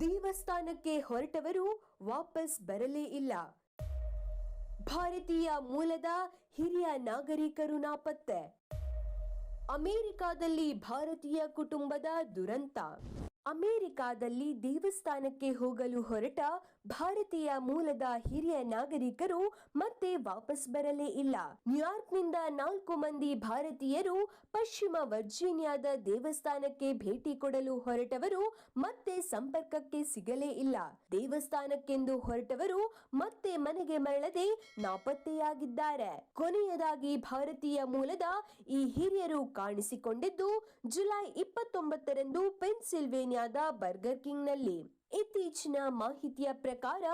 ದೇವಸ್ಥಾನಕ್ಕೆ ಹೊರಟವರು ವಾಪಸ್ ಬರಲೇ ಇಲ್ಲ. ಭಾರತೀಯ ಮೂಲದ ಹಿರಿಯ ನಾಗರಿಕರು ನಾಪತ್ತೆ. ಅಮೆರಿಕಾದಲ್ಲಿ ಭಾರತೀಯ ಕುಟುಂಬದ ದುರಂತ. ಅಮೆರಿಕಾದಲ್ಲಿ ದೇವಸ್ಥಾನಕ್ಕೆ ಹೋಗಲು ಹೊರಟ ಭಾರತೀಯ ಮೂಲದ ಹಿರಿಯ ನಾಗರಿಕರು ಮತ್ತೆ ವಾಪಸ್ ಬರಲೇ ಇಲ್ಲ. ನ್ಯೂಯಾರ್ಕ್ನಿಂದ ನಾಲ್ಕು ಮಂದಿ ಭಾರತೀಯರು ಪಶ್ಚಿಮ ವರ್ಜೀನಿಯಾದ ದೇವಸ್ಥಾನಕ್ಕೆ ಭೇಟಿ ಕೊಡಲು ಹೊರಟವರು ಮತ್ತೆ ಸಂಪರ್ಕಕ್ಕೆ ಸಿಗಲೇ ಇಲ್ಲ. ದೇವಸ್ಥಾನಕ್ಕೆಂದು ಹೊರಟವರು ಮತ್ತೆ ಮನೆಗೆ ಮರಳದೆ ನಾಪತ್ತೆಯಾಗಿದ್ದಾರೆ. ಕೊನೆಯದಾಗಿ ಭಾರತೀಯ ಮೂಲದ ಈ ಹಿರಿಯರು ಕಾಣಿಸಿಕೊಂಡಿದ್ದು, ಜುಲೈ ಇಪ್ಪತ್ತೊಂಬತ್ತರಂದು ಪೆನ್ಸಿಲ್ವೇನಿಯಾದ ಬರ್ಗರ್ ಕಿಂಗ್ನಲ್ಲಿ ಇತ್ತೀಚಿನ ಮಾಹಿತಿಯ ಪ್ರಕಾರ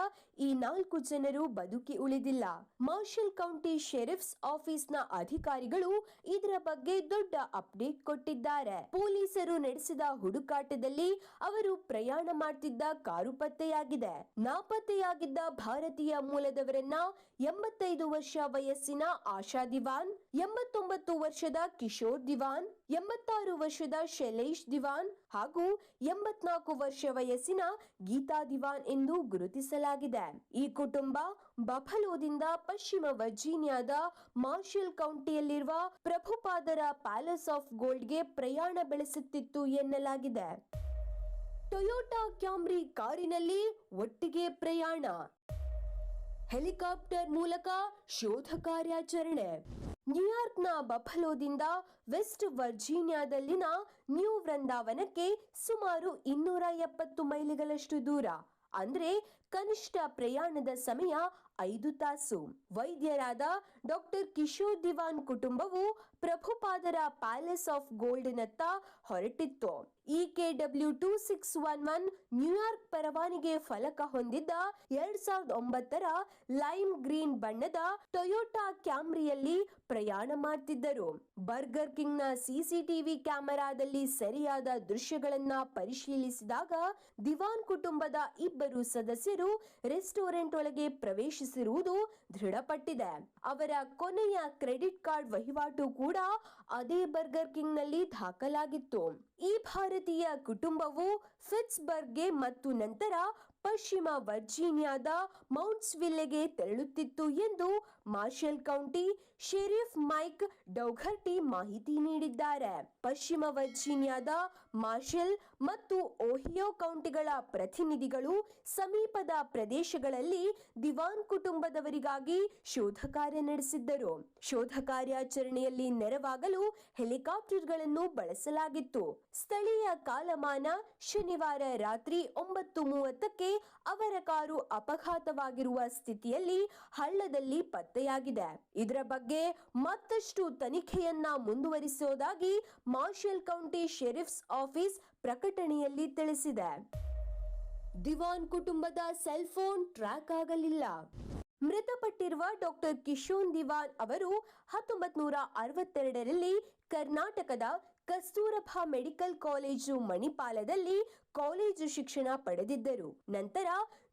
ಈ ನಾಲ್ಕು ಜನರು ಬದುಕಿ ಉಳಿದಿಲ್ಲ. ಮಾರ್ಷಲ್ ಕೌಂಟಿ ಶೆರಿಫ್ಸ್ ಆಫೀಸ್ನ ಅಧಿಕಾರಿಗಳು ಇದರ ಬಗ್ಗೆ ದೊಡ್ಡ ಅಪ್ಡೇಟ್ ಕೊಟ್ಟಿದ್ದಾರೆ. ಪೊಲೀಸರು ನಡೆಸಿದ ಹುಡುಕಾಟದಲ್ಲಿ ಅವರು ಪ್ರಯಾಣ ಮಾಡ್ತಿದ್ದ ಕಾರು ಪತ್ತೆಯಾಗಿದೆ. ನಾಪತ್ತೆಯಾಗಿದ್ದ ಭಾರತೀಯ ಮೂಲದವರನ್ನ ಎಂಬತ್ತೈದು ವರ್ಷ ವಯಸ್ಸಿನ ಆಶಾ ದಿವಾನ್, ಎಂಬತ್ತೊಂಬತ್ತು ವರ್ಷದ ಕಿಶೋರ್ ದಿವಾನ್, ಎಂಬತ್ತಾರು ವರ್ಷದ ಶೈಲೇಶ್ ದಿವಾನ್ ಹಾಗೂ ಎಂಬತ್ನಾಲ್ಕು ವರ್ಷ ವಯಸ್ಸಿನ ಗೀತಾ ದಿವಾನ್ ಎಂದು ಗುರುತಿಸಲಾಗಿದೆ. ಈ ಕುಟುಂಬ ಬಫಲೋದಿಂದ ಪಶ್ಚಿಮ ವರ್ಜೀನಿಯಾದ ಮಾರ್ಷಲ್ ಕೌಂಟಿಯಲ್ಲಿರುವ ಪ್ರಭುಪಾದರ ಪ್ಯಾಲೇಸ್ ಆಫ್ ಗೋಲ್ಡ್ಗೆ ಪ್ರಯಾಣ ಬೆಳೆಸುತ್ತಿತ್ತು ಎನ್ನಲಾಗಿದೆ. ಟೊಯೋಟಾ ಕ್ಯಾಮ್ರಿ ಕಾರಿನಲ್ಲಿ ಒಟ್ಟಿಗೆ ಪ್ರಯಾಣ ಹೆಲಿಕಾಪ್ಟರ್ ಮೂಲಕ ಶೋಧ ಕಾರ್ಯಾಚರಣೆ. ನ್ಯೂಯಾರ್ಕ್ನ ಬಫಲೋದಿಂದ ವೆಸ್ಟ್ ವರ್ಜೀನಿಯಾದಲ್ಲಿನ ನ್ಯೂ ವೃಂದಾವನಕ್ಕೆ ಸುಮಾರು ಇನ್ನೂರ ಎಪ್ಪತ್ತು ಮೈಲಿಗಳಷ್ಟು ದೂರ. ಅಂದ್ರೆ ಕನಿಷ್ಠ ಪ್ರಯಾಣದ ಸಮಯ ಐದು ತಾಸು. ವೈದ್ಯರಾದ ಡಾಕ್ಟರ್ ಕಿಶೋರ್ ದಿವಾನ್ ಕುಟುಂಬವು ಪ್ರಭುಪಾದರ ಪ್ಯಾಲೇಸ್ ಆಫ್ ಗೋಲ್ಡ್ನತ್ತ ಹೊರಟಿತ್ತು. E K W two six one one New York ಪರವಾನಿಗೆ ಫಲಕ ಹೊಂದಿದ್ದ ಎರಡ್ ಸಾವಿರದ ಒಂಬತ್ತರ ಲೈಮ್ ಗ್ರೀನ್ ಬಣ್ಣದ ಟೊಯೋಟಾ ಕ್ಯಾಮ್ರಿಯಲ್ಲಿ ಪ್ರಯಾಣ ಮಾಡ್ತಿದ್ದರು. ಬರ್ಗರ್ ಕಿಂಗ್ನ ಸಿಸಿಟಿವಿ ಕ್ಯಾಮೆರಾದಲ್ಲಿ ಸರಿಯಾದ ದೃಶ್ಯಗಳನ್ನ ಪರಿಶೀಲಿಸಿದಾಗ ದಿವಾನ್ ಕುಟುಂಬದ ಇಬ್ಬರು ಸದಸ್ಯರು ರೆಸ್ಟೋರೆಂಟ್ ಒಳಗೆ ಪ್ರವೇಶಿಸಿರುವುದು ದೃಢಪಟ್ಟಿದೆ. ಅವರ ಕೊನೆಯ ಕ್ರೆಡಿಟ್ ಕಾರ್ಡ್ ವಹಿವಾಟು ಕೂಡ ಅದೇ ಬರ್ಗರ್ ಕಿಂಗ್ನಲ್ಲಿ ದಾಖಲಾಗಿತ್ತು. ಈ ಭಾರತೀಯ ಕುಟುಂಬವು ಫಿಟ್ಸ್ಬರ್ಗ್ಗೆ ಮತ್ತು ನಂತರ ಪಶ್ಚಿಮ ವರ್ಜೀನಿಯಾದ ಮೌಂಟ್ಸ್ವಿಲ್ಲೆಗೆ ತೆರಳುತ್ತಿತ್ತು ಎಂದು Marshall County sheriff Mike Dougherty ಮಾಹಿತಿ ನೀಡಿದ್ದಾರೆ. ಪಶ್ಚಿಮ ವರ್ಜೀನಿಯಾದ ಮಾರ್ಷಲ್ ಮತ್ತು ಓಹಿಯೋ ಕೌಂಟಿಗಳ ಪ್ರತಿನಿಧಿಗಳು ಸಮೀಪದ ಪ್ರದೇಶಗಳಲ್ಲಿ ದಿವಾನ್ ಕುಟುಂಬದವರಿಗಾಗಿ ಶೋಧ ಕಾರ್ಯ ನಡೆಸಿದ್ದರು. ಶೋಧ ಕಾರ್ಯಾಚರಣೆಯಲ್ಲಿ ನೆರವಾಗಲು ಹೆಲಿಕಾಪ್ಟರ್ಗಳನ್ನು ಬಳಸಲಾಗಿತ್ತು. ಸ್ಥಳೀಯ ಕಾಲಮಾನ ಶನಿವಾರ ರಾತ್ರಿ ಒಂಬತ್ತು ಮೂವತ್ತಕ್ಕೆ ಅವರ ಕಾರು ಅಪಘಾತವಾಗಿರುವ ಸ್ಥಿತಿಯಲ್ಲಿ ಹಳ್ಳದಲ್ಲಿ ಪತ್ತೆಯಾಗಿದೆ. ಇದರ ಬಗ್ಗೆ ಮತ್ತಷ್ಟು ತನಿಖೆಯನ್ನ ಮುಂದುವರಿಸುವುದಾಗಿ ಮಾರ್ಷಲ್ ಕೌಂಟಿ ಶೆರಿಫ್ಸ್ ಆಫೀಸ್ ಪ್ರಕಟಣೆಯಲ್ಲಿ ತಿಳಿಸಿದೆ. ದಿವಾನ್ ಕುಟುಂಬದ ಸೆಲ್ ಫೋನ್ ಟ್ರ್ಯಾಕ್ ಆಗಲಿಲ್ಲ. ಮೃತಪಟ್ಟಿರುವ ಡಾಕ್ಟರ್ ಕಿಶೋನ್ ದಿವಾನ್ ಅವರು ಹತ್ತೊಂಬತ್ ನೂರ ಅರವತ್ತೆರಡರಲ್ಲಿ ಕರ್ನಾಟಕದ ಕಸ್ತೂರಬಾ ಮೆಡಿಕಲ್ ಕಾಲೇಜು ಮಣಿಪಾಲದಲ್ಲಿ ಕಾಲೇಜು ಶಿಕ್ಷಣ ಪಡೆದಿದ್ದರು. ನಂತರ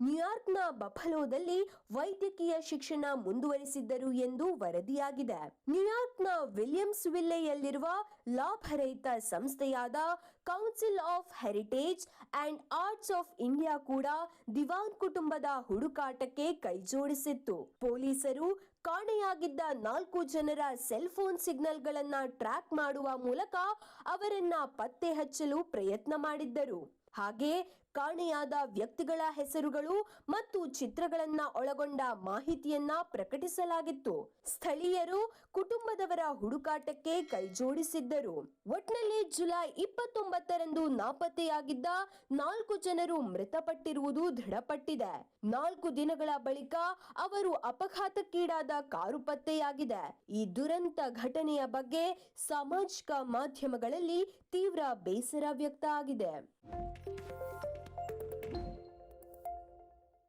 ನ್ಯೂಯಾರ್ಕ್ನ ಬಫಲೋದಲ್ಲಿ ವೈದ್ಯಕೀಯ ಶಿಕ್ಷಣ ಮುಂದುವರಿಸಿದ್ದರು ಎಂದು ವರದಿಯಾಗಿದೆ. ನ್ಯೂಯಾರ್ಕ್ನ ವಿಲಿಯಮ್ಸ್ ವಿಲ್ಲೆಯಲ್ಲಿರುವ ಲಾಭರಹಿತ ಸಂಸ್ಥೆಯಾದ council of heritage and arts of India ಕೂಡ ದಿವಾನ್ ಕುಟುಂಬದ ಹುಡುಕಾಟಕ್ಕೆ ಕೈಜೋಡಿಸಿತ್ತು. ಪೊಲೀಸರು ಕಾಣೆಯಾಗಿದ್ದ ನಾಲ್ಕು ಜನರ ಸೆಲ್ ಫೋನ್ ಸಿಗ್ನಲ್ಗಳನ್ನ ಟ್ರ್ಯಾಕ್ ಮಾಡುವ ಮೂಲಕ ಅವರನ್ನ ಪತ್ತೆ ಹಚ್ಚಲು ಪ್ರಯತ್ನ ಮಾಡಿದ್ದರು. ಹಾಗೆ ಕಾಣೆಯಾದ ವ್ಯಕ್ತಿಗಳ ಹೆಸರುಗಳು ಮತ್ತು ಚಿತ್ರಗಳನ್ನ ಒಳಗೊಂಡ ಮಾಹಿತಿಯನ್ನ ಪ್ರಕಟಿಸಲಾಗಿತ್ತು. ಸ್ಥಳೀಯರು ಕುಟುಂಬದವರ ಹುಡುಕಾಟಕ್ಕೆ ಕೈಜೋಡಿಸಿದ್ದರು ಒಟ್ನಲ್ಲಿ ಜುಲೈ ಇಪ್ಪತ್ತೊಂಬತ್ತರಂದು ನಾಪತ್ತೆಯಾಗಿದ್ದ ನಾಲ್ಕು ಜನರು ಮೃತಪಟ್ಟಿರುವುದು ದೃಢಪಟ್ಟಿದೆ. ನಾಲ್ಕು ದಿನಗಳ ಬಳಿಕ ಅವರು ಅಪಘಾತಕ್ಕೀಡಾದ ಕಾರು ಪತ್ತೆಯಾಗಿದೆ ಈ ದುರಂತ ಘಟನೆಯ ಬಗ್ಗೆ ಸಾಮಾಜಿಕ ಮಾಧ್ಯಮಗಳಲ್ಲಿ ತೀವ್ರ ಬೇಸರ ವ್ಯಕ್ತ ಆಗಿದೆ.